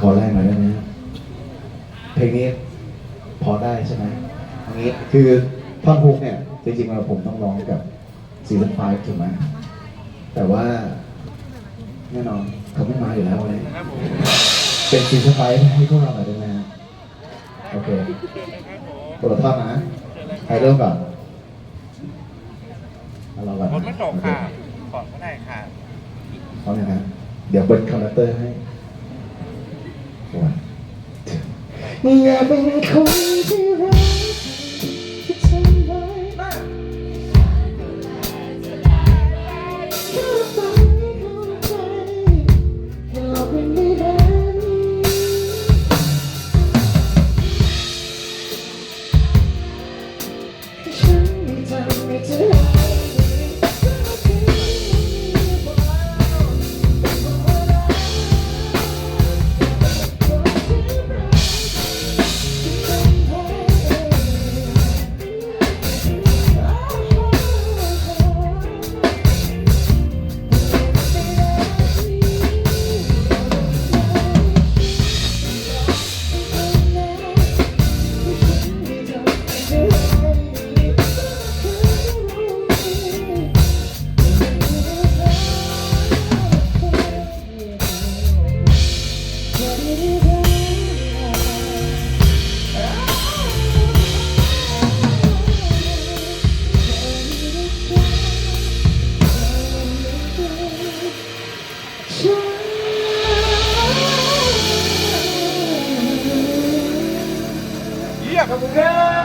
ขอแรกหน่อยได้ไหมเพลงนี้พอได้ใช่ไหมอันนี้คือท่อนฮุกเนี่ยจริงๆเราผมต้องร้องกับซีซั่นไฟถูกไหมแต่ว่าแน่นอนเขาไม่มาอยู่แล้ววันนี้เป็นซีซั่นไฟให้พวกเราหน่อยได้ไหมโอเคกดท่อนนะใครเริ่มก่อนเราก่อนคนไม่ตกค่ะก่อนก็ได้ค่ะพร้อมยังครับเดี๋ยวเบิร์ดคอมพิวเตอร์ให้ อย่าเป็นคนที่รักที่ทำไว้ถ้าฝันของใครบอกมันไม่ได้ฉันไม่ทำให้เธอ Yeah.